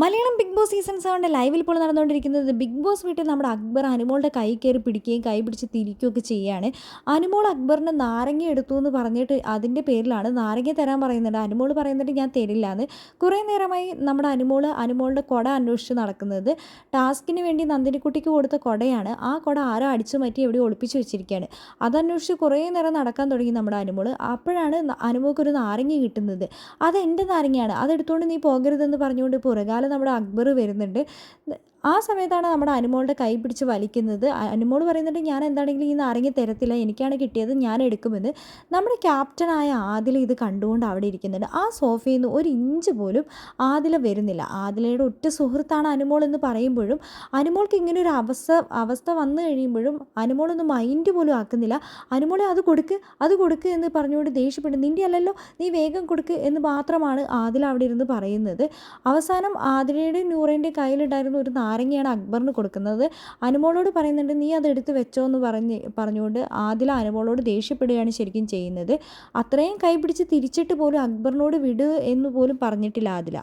Malayalam Bigg Boss season സെവന്റെ ലൈവിൽ ഇപ്പോൾ നടന്നുകൊണ്ടിരിക്കുന്നത് ബിഗ് ബോസ് വീട്ടിൽ നമ്മുടെ അക്ബർ അനുമോളുടെ കൈ കയറി പിടിക്കുകയും കൈ പിടിച്ച് തിരിക്കുകയൊക്കെ ചെയ്യുകയാണ് അനുമോൾ അക്ബറിന് നാരങ്ങ എടുത്തു എന്ന് പറഞ്ഞിട്ട് അതിന്റെ പേരിലാണ് നാരങ്ങ തരാൻ പറയുന്നുണ്ട്. അനുമോൾ പറയുന്നുണ്ട് ഞാൻ തരില്ല എന്ന്. കുറേ നേരമായി നമ്മുടെ അനുമോൾ അനുമോളുടെ കൊട അന്വേഷിച്ച് നടക്കുന്നത്. ടാസ്കിന് വേണ്ടി നന്ദിനിക്കുട്ടിക്ക് കൊടുത്ത കൊടയാണ്. ആ കൊട ആരോ അടിച്ചു മാറ്റി എവിടെ ഒളിപ്പിച്ച് വെച്ചിരിക്കുകയാണ്. അതന്വേഷിച്ച് കുറേ നേരം നടക്കാൻ തുടങ്ങി നമ്മുടെ അനുമോൾ അപ്പോഴാണ് അനുമോൾക്കൊരു നാരങ്ങ കിട്ടുന്നത്. അത് എന്റെ നാരങ്ങയാണ്. അതെടുത്തുകൊണ്ട് നീ പോകരുതെന്ന് പറഞ്ഞുകൊണ്ട് പുറകാല നമ്മുടെ അക്ബർ വരുന്നുണ്ട്. ആ സമയത്താണ് നമ്മുടെ അനുമോളുടെ കൈ പിടിച്ച് വലിക്കുന്നത്. അനുമോൾ പറയുന്നുണ്ട് ഞാൻ എന്താണെങ്കിലും ഈ നാരങ്ങ തരത്തില്ല. എനിക്കാണ് കിട്ടിയത് ഞാൻ എടുക്കുമെന്ന്. നമ്മുടെ ക്യാപ്റ്റനായ ആദിൽ ഇത് കണ്ടുകൊണ്ട് അവിടെ ഇരിക്കുന്നുണ്ട്. ആ സോഫയിൽ നിന്ന് ഒരു ഇഞ്ച് പോലും ആദില വരുന്നില്ല. ആദിലയുടെ ഒറ്റ സുഹൃത്താണ് അനുമോൾ എന്ന് പറയുമ്പോഴും അനുമോൾക്ക് ഇങ്ങനെ ഒരു അവസ്ഥ അവസ്ഥ വന്നു കഴിയുമ്പോഴും അനുമോളൊന്നും മൈൻഡ് പോലും ആക്കുന്നില്ല. അനുമോളെ അത് കൊടുക്ക് അത് കൊടുക്ക് എന്ന് പറഞ്ഞുകൊണ്ട് ദേഷ്യപ്പെടും നിന്റെ അല്ലല്ലോ നീ വേഗം കൊടുക്ക് എന്ന് മാത്രമാണ് ആദില അവിടെ ഇരുന്ന് പറയുന്നത്. അവസാനം ആദിലയുടെ നൂറേന്റെയും കയ്യിലുണ്ടായിരുന്ന ഒരു നാരങ്ങയാണ് അക്ബറിന് കൊടുക്കുന്നത്. അനുമോളോട് പറയുന്നുണ്ട് നീ അത് എടുത്ത് വെച്ചോ എന്ന് പറഞ്ഞ് പറഞ്ഞുകൊണ്ട് ആദില അനുമോളോട് ദേഷ്യപ്പെടുകയാണ് ശരിക്കും ചെയ്യുന്നത്. അത്രയും കൈപിടിച്ച് തിരിച്ചിട്ട് പോലും അക്ബറിനോട് വിട് എന്ന് പോലും പറഞ്ഞിട്ടില്ല ആദില.